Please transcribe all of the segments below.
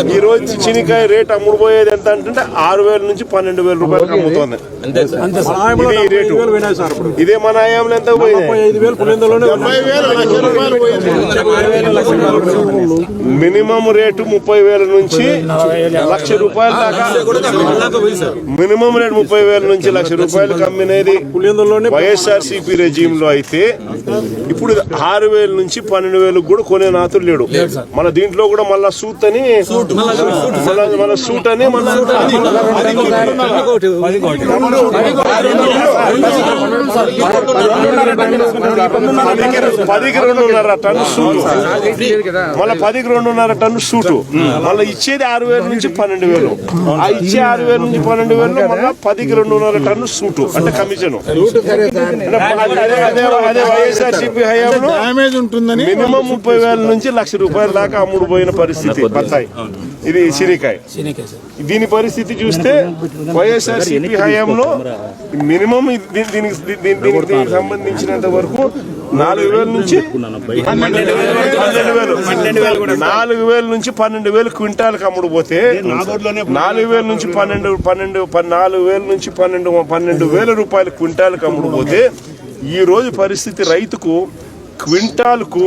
ఈ రోజు చినికాయ రేట్ అమ్ముడు పోయేది ఎంత అంటే ఆరు వేల నుంచి పన్నెండు వేల రూపాయలకు అమ్ముతోంది. ఇది రేటు. ఇదే మన ఆయాంలో ఎంత పోయింది? డెబ్బై వేలు, లక్ష రూపాయలు పోయింది. మినిమం రేటు ముప్పై వేల నుంచి లక్ష రూపాయల దాకా. మినిమం రేటు ముప్పై వేల నుంచి లక్ష రూపాయలు అమ్మినది వైఎస్ఆర్ సిపి రెజీమ్లో అయితే ఇప్పుడు ఆరు వేల నుంచి పన్నెండు వేలకు కూడా కొనే నాతులు లేడు. మన దీంట్లో కూడా మళ్ళా సూట్ అని మళ్ళా- మన సూట్ అని మళ్ళా పదికి- రెండున్నర టన్ను సూటు మళ్ళీ పదికి రెండున్నర టన్ను సూటు మళ్ళీ ఇచ్చేది ఆరు వేల నుంచి పన్నెండు వేలు ఆ ఇచ్చే ఆరు వేల నుంచి పన్నెండు వేలు మళ్ళీ పదికి రెండున్నర టన్ను సూటు అంటే కమిషన్ అదే వైఎస్ఆర్ సిపి హయాంలో మినిమం ముప్పై వేల నుంచి లక్ష రూపాయల దాకా అమ్ముడు పోయిన పరిస్థితి బత్తాయి ఇది సిరికాయ దీని పరిస్థితి చూస్తే వైఎస్ఆర్ సిపి హయాంలో మినిమం దీనికి దీనికి సంబంధించినంత వరకు నాలుగు వేల నుంచి పన్నెండు వేలు నాలుగు వేల నుంచి పన్నెండు వేలు క్వింటాల్కి అమ్ముడు పోతే నాలుగు వేల నుంచి పన్నెండు పన్నెండు పన్- నాలుగు వేల నుంచి పన్నెండు పన్నెండు వేల రూపాయలు క్వింటాల్కి అమ్ముడు పోతే ఈ రోజు పరిస్థితి రైతుకు క్వింటాల్కు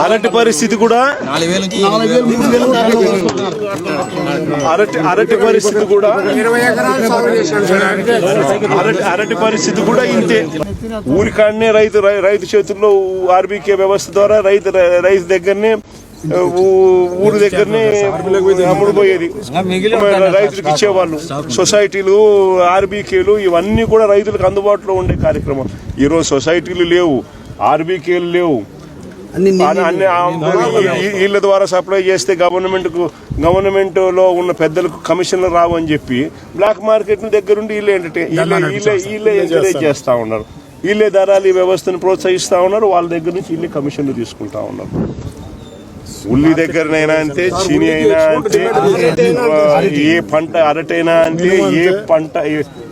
అరటి పరిస్థితి కూడా అరటి అరటి పరిస్థితి కూడా అరటి అరటి పరిస్థితి కూడా ఇంతే. ఊరికాడనే రైతు రై- రైతు చేతుల్లో ఆర్బీకే వ్యవస్థ ద్వారా రైతు రైతు దగ్గరనే ఊరు దగ్గరనే అమ్ముడు పోయేది రైతులకు ఇచ్చేవాళ్ళు. సొసైటీలు ఆర్బీకేలు ఇవన్నీ కూడా రైతులకు అందుబాటులో ఉండే కార్యక్రమం. ఈరోజు సొసైటీలు లేవు ఆర్బీకేలు లేవు. వీళ్ళ ద్వారా సప్లై చేస్తే గవర్నమెంట్కు గవర్నమెంట్లో ఉన్న పెద్దలకు కమిషన్లు రావు అని చెప్పి బ్లాక్ మార్కెట్ దగ్గరుండి వీళ్ళే వీళ్ళే వీళ్ళే ఎంకరేజ్ చేస్తా ఉన్నారు. వీళ్ళే ధరలు ఈ వ్యవస్థను ప్రోత్సహిస్తా ఉన్నారు. వాళ్ళ దగ్గర నుంచి వీళ్ళే కమిషన్లు తీసుకుంటా ఉన్నారు. ఉల్లి దగ్గరనైనా అంతే చీని అయినా అంతే ఏ పంట అరటైనా అంతే ఏ పంట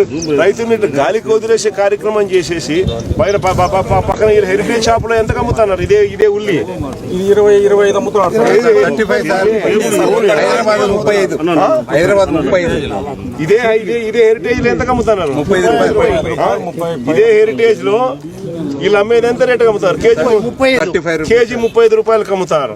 అసలు రైతుని ఇట్లా గాలికి వదిలేసే కార్యక్రమం చేసేసి బయట ప- ప- ప- ప- పక్కన ఈ హెరిటేజ్ షాప్లో ఎంత అమ్ముతున్నారు ఇదే ఇదే ఉల్లి. ఇరవై ఇరవై ఐదు అమ్ముతున్నారు. హైదరాబాద్ ముప్పై ఐదు. హైదరాబాద్ ముప్పై ఐదు. ఇదే ఇదే ఇదే హెరిటేజ్లో ఎంత అమ్ముతున్నారు? ఇదే హెరిటేజ్లో వీళ్ళు అమ్మేది ఎంత రేట్ అమ్ముతారు కేజీ కేజీ ముప్పై ఐదు రూపాయలకు అమ్ముతారు